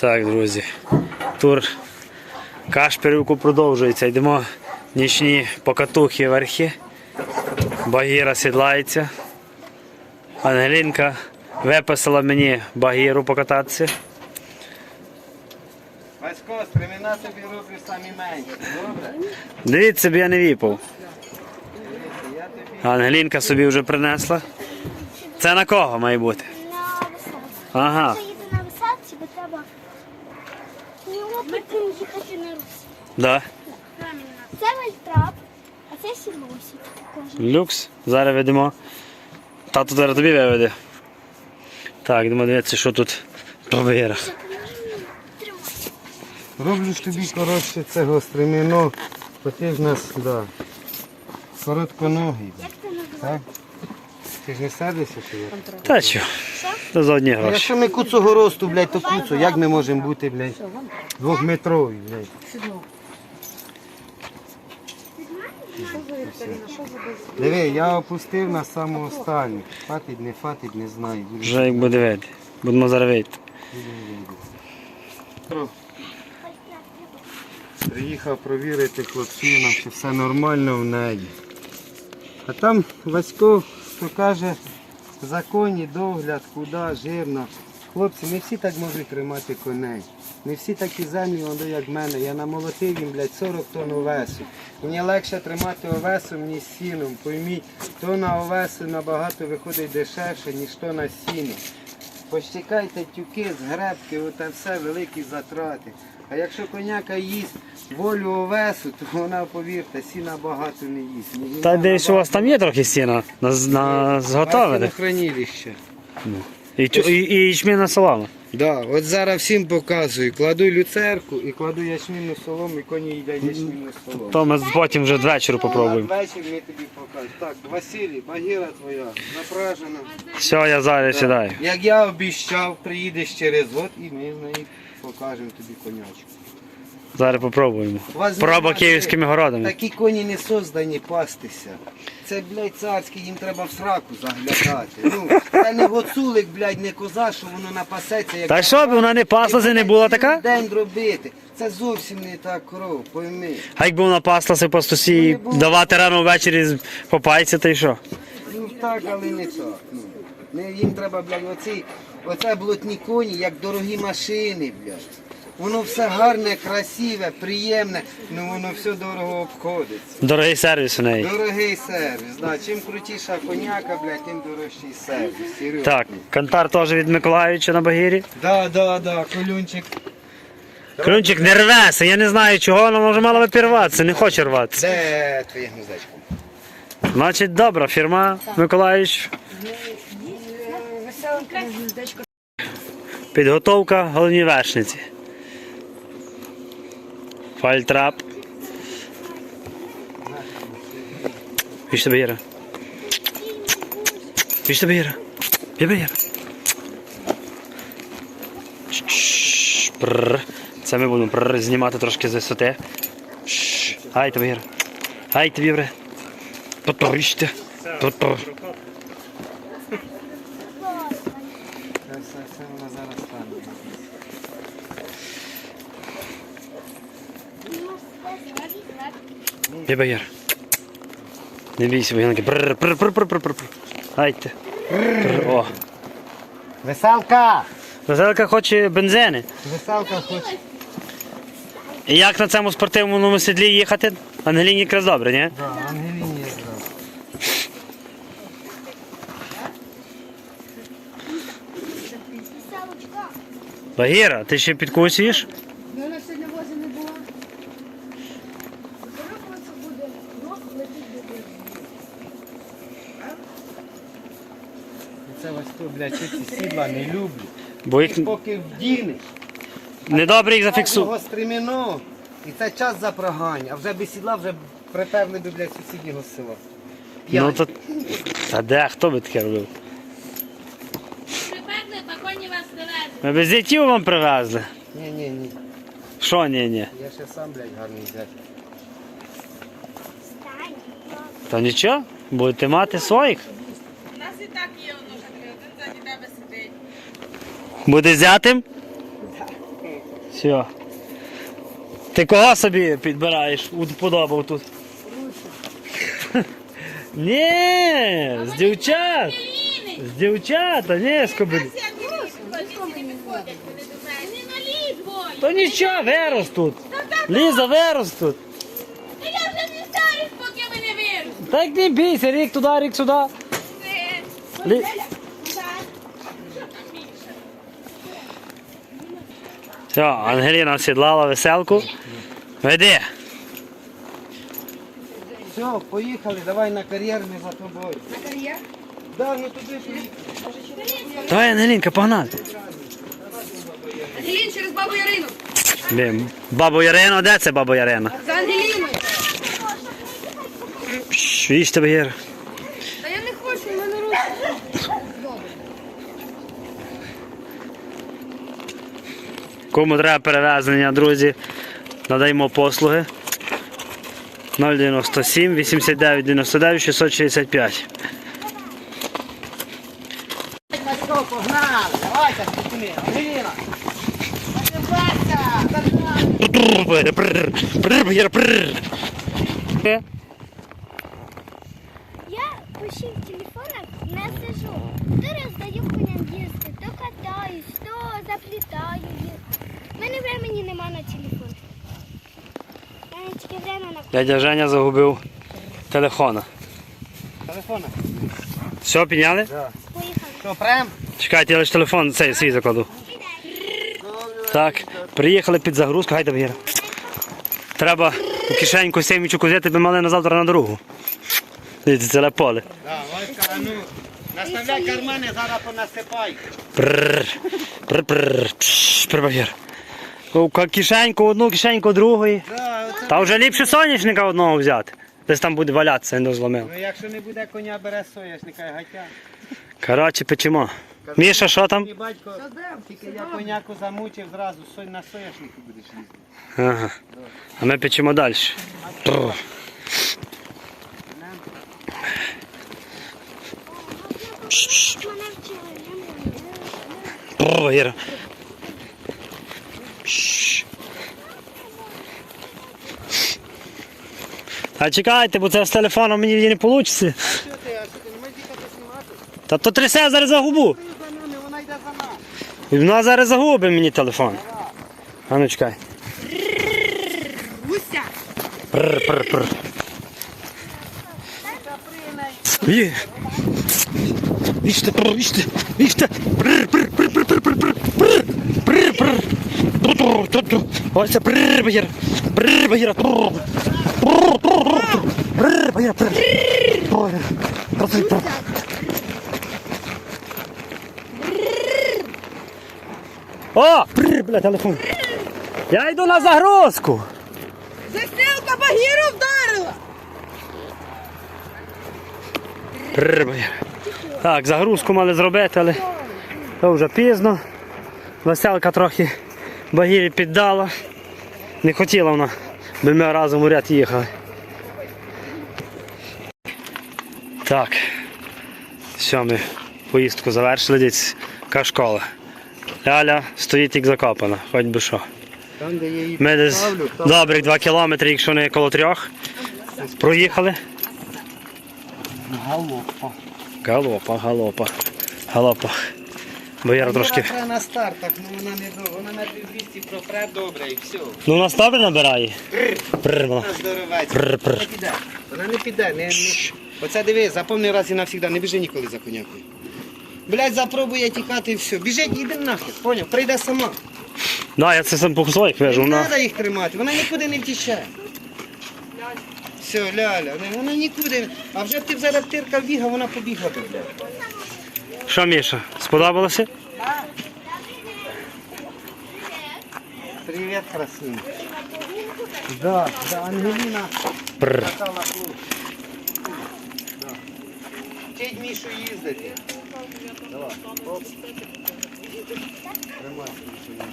Так, друзі. Тур Кашпірівку продовжується. Йдемо нічні покатухи верхи. Багіра сідлається. Ангелінка виписала мені багіру покататися. Васько, стремена собі роблю самі менші. Добре? Дивіться, б я не віпав. Ангелінка собі вже принесла. Це на кого має бути? Ага. Якщо їде на висадці, бо треба ну, їхати на Русь. Да. Це вальтрап, а це сілосі. Люкс. Зараз ведемо. Тато зараз тобі виведе. Так, йдемо дивитися, що тут по вигірах. Роблю ж тобі коротше цього стремено, бо ти ж нас, да. Коротконогий. Як це називається? Так? Ти ж не сердишся, що я? Та що? Це за одні гроші. якщо ми куцого росту, блядь, то куцо, як ми можемо бути, блядь, двохметрові, блядь? Диви, я опустив на саму останню. Фатить, не фатить, не знаю. Вже як буде вийти. Будемо зараз вийти. Приїхав провірити хлопчина, чи все нормально в неї. А там Васько, хто каже, законі, догляд, худа, жирна. Хлопці, не всі так можуть тримати коней. Не всі такі землі, воно як в мене. Я намолотив їм, блядь, 40 тонн овесу. Мені легше тримати овесу, ніж сіном. Пойміть, тонна овесу набагато виходить дешевше, ніж тонна сіну. Пощекайте тюки з гребки, оте все великі затрати. А якщо коняка їсть волю овесу, то вона, повірте, сіна багато не їсть. Ні Та десь у вас там є трохи стіна на, на зготовлених. Хранилище. І, тю- і, і ячмінна солома. Да, от зараз всім показую. Кладу люцерку і кладу ячмінну солому, і коні їдять ячмінну солому. То ми потім вже ввечері попробуємо. Ввечері ми тобі покажемо. Так, Василій, багіра твоя, напражена. Все, я зараз сідаю. Як я обіщав, приїдеш через год і ми з нею покажемо тобі конячку. Зараз попробуємо. Вас Проба київськими городами. Такі коні не создані пастися. Це, блядь, царські, їм треба в сраку заглядати. Ну, це не гоцулик, блядь, не коза, що воно напасеться. Як Та що б вона не паслася, не була така? День робити. Це зовсім не так кров, пойми. А якби вона паслася по стусі і давати рано ввечері з- по та й що? Ну так, але не так. Ну. Не, їм треба, блядь, оці, оце блотні коні, як дорогі машини, блядь. Воно все гарне, красиве, приємне, ну воно все дорого обходиться. Дорогий сервіс у неї. Дорогий сервіс, да. чим крутіша коняка, блядь, тим дорожчий сервіс. Серйозно. Так, кантар теж від Миколаївича на Багірі. Да, да, да, колюнчик. Крунчик не рвеся, я не знаю чого, вона може мала би пірватися, не хоче рватися. Де твоє гнездечко? Значить, добра фірма Миколаївич. Підготовка головній вершниці. Wild trap. Вижте беера. Вижте беера. Я беера. Це ми будемо знімати трошки з висоти. Айте беера. Айте бібре. Поторіжте. Поторіжте. Є Багіра. Не бійся, Багіранки. Пррр, пррр, пррр, пррр, пррр, пррр. Айте. О. Веселка! Веселка хоче бензини. Веселка хоче. І як на цьому спортивному сідлі їхати? Ангеліні якраз добре, ні? Да, Ангеліні я знав. Веселочка. Багіра, ти ще підкусуєш? Вона сьогодні возі не була. Коли це буде, ну, летить до Це ось то, блядь, ці сідла не люблю. Бо їх Поки вдінеш, недобре їх зафіксу. його стремено, і це час запрагання, а вже без сідла вже приперли до блядь, сусіднього села. Ну П'ять. то. Та де, хто би таке робив? Припекли, та коні вас не везуть. Ми без дітів вам привезли. Ні, ні, ні. Що ні, ні? Я ще сам, блядь, гарний зять. То нічого, будете мати своїх. У нас і так є воно вже один ззаді тебе сидить. Буде зятим? Все. Ти кого собі підбираєш? Уподобав тут? Ні, з дівчат. З з кобилі. Не налізь, Бой! То нічого, вирос тут. Ліза, вирос тут. Та я вже не знаю, поки ми не Так не бійся, рік туди, рік сюди. Лі... Все, Ангеліна сідлала веселку. Веди. Все, поїхали, давай на кар'єр, ми за тобою. На кар'єр? Да, ну туди поїхали. Давай, Ангелінка, погнали. Ангелін через бабу Ярину. Бабу Ярину, де це баба Ярина? За Ангеліною. Пш, Їж тебе Єра. Та я не хочу, в мене руки. Кому треба перевезення, друзі, надаємо послуги. 097 89 99 665. Васько, погнали, давайте, пацани, Ангеліна. Я почти в телефонах не сижу. То роздаю коням їсти, то катаюсь, то заплітаю їх. У мене времени нема на телефон. У мене тільки время на Дядя Женя загубив телефона. Телефона. Все, підняли? поїхали. Що, прям? Чекайте, я лише телефон цей свій закладу. Так, приїхали під загрузку, гайда Віра. Треба у кишеньку семічку взяти, би мали на завтра на дорогу. Дивіться, ціле поле. Да, Васька, а ну, наставляй кармани, зараз понасипай. Ка- кишеньку одну, кишеньку другої. Да, оце. Та вже ліпше соняшника одного взяти. Десь там буде валятися, не зломив. Ну якщо не буде коня, бере соняшника і гатя. Коротше, печемо. Міша, що там? Батько, тільки я коняку замучив зразу, на соняшнику будеш їздити. Ага. А ми печемо далі. О, А чекайте, бо це з телефоном мені не вийде. Та то трясе зараз за губу. Вона зараз загубить мені телефон. А ну чекай. Гуся. Пр пр пр. Вижте, вижте, вижте. Ой, це прибаєр. Прибаєр. Прибаєр. О, бля, телефон. Я йду на загрузку. Засілка Багіру вдарила. Прибаєр. Так, загрузку мали зробити, але то вже пізно. Веселка трохи багірі піддала. Не хотіла вона, би ми разом у ряд їхали. Так. Все, ми поїздку завершили, десь яка школа. Ляля стоїть як закопана, хоч би що. Там, де я її Ми десь поставлю, там добрих два кілометри, якщо не коло трьох. Проїхали. галопа. Галопа, галопа, галопа. Бо я трошки. Вона на стартах, ну вона не до, вона метрів 200 пропре добре і все. Ну у нас набирає. Прр, вона. Вона здоровець. Прр, прр. Вона піде. Вона не піде. Не, не. Оце диви, запомни раз і навсігда, не біжи ніколи за конякою. Блять, запробує тікати і все. Біжить, іди нахер, поняв? Прийде сама. Да, я це сам по своїх вижу. Не Вона. треба їх тримати, вона нікуди не втіче. Все, ляля, не- вона нікуди. А вже ти зараз тирка бігав, вона побігла би, блядь. Що, Міша, сподобалося? Привіт, красуня. Да, да, Ангеліна Прр. катала клуб. Да. Вчить Мішу їздити. Давай, оп. Тримай, Мішу.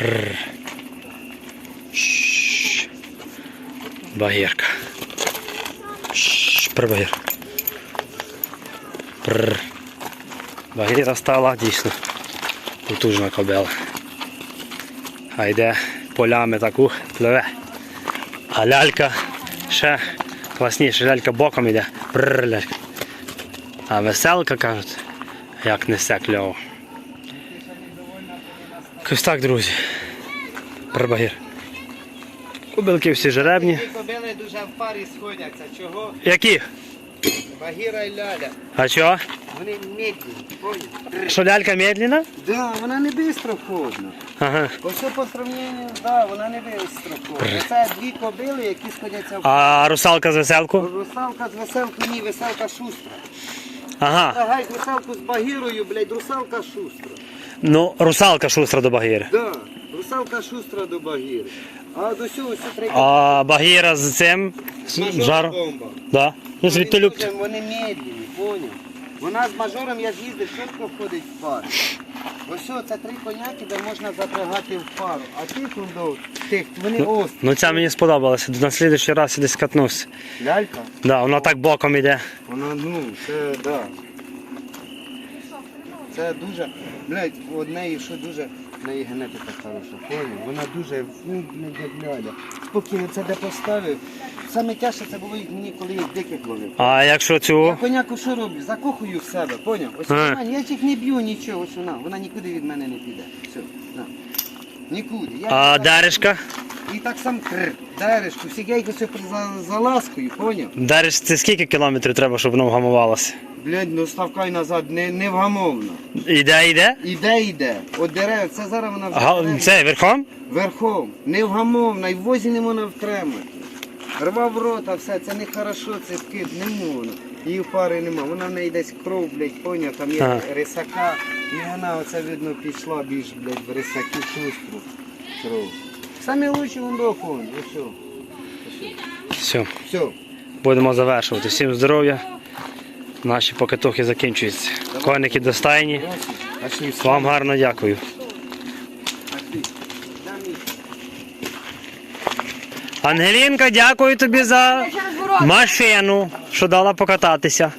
Шш. Багірка. Шш, Прр, багір. Багіра стала дійсно. Потужна кобила. А йде полями таку пливе. А лялька ще класніше, лялька боком йде. Бррр, лялька. А веселка кажуть, як несе кльово. Ось так, друзі. Прибагір. Кобилки всі жеребні. Кобили дуже в парі сходяться. Чого? Які? Багіра і ляля. А чого? Вони медленні. Що лялька медленна? Да, вона не швидко ходна. Ага. Ось по сравненню, да, вона не швидко ходна. Це дві кобили, які сходяться в А русалка з веселку? Русалка з веселкою, ні, веселка шустра. Ага. Гай русалку з багірою, блядь, русалка шустра. Ну, русалка шустра до багіри. Да, русалка шустра до багіри. А до цього все треба. А багіра з цим з жаром? бомба. Да. Ну, звідти Вони люб... дуже- Вони медленні, поняв. Вона з мажором я з'їздив, швидко входить в пару. Ось о, це три коняки, де можна запрягати в пару. А тих ну, тих, вони острі. Ну ця мені сподобалася. На слідуючий раз я десь катнусь. Лялька? Да, вона так боком іде. Вона, ну, це, да. Це дуже, блядь, у неї що дуже, в неї генетика хороша, поняв? Вона дуже, ну, блядь, як ляля. Спокійно, це де поставив. Саме тяжче це було мені, коли їх диких ловив. А якщо Я цю. коняку що роблю? Закохую в себе, поняв? Ось вона, я їх не б'ю нічого, ось вона, вона нікуди від мене не піде. Все, на. Нікуди. Я А їх дережка? І так сам крр, дережку, всі гейки все за, за ласкою, поняв? Дереш, це скільки кілометрів треба, щоб воно вгамувалося? Блядь, ну ставкай назад, не, невгамовно. Іде, іде? Іде, йде. От дерев, це зараз вона вже дерев- це верхом? верхом. Невгамовна, і в возі не можна втримати. Рвав рота, все, це не хорошо, це скид, не можна. Її пари нема. Вона в неї десь кров, блядь, поняв, там є Ага. рисака, і вона оце видно пішла більш, блядь, в рисаки шустру кров. Самі лучші вон до конь, ось. Все, Все. будемо завершувати. Всім здоров'я. Наші покатухи закінчуються. Коники до стайні. Вам гарно дякую. Ангелінка, дякую тобі за машину, що дала покататися.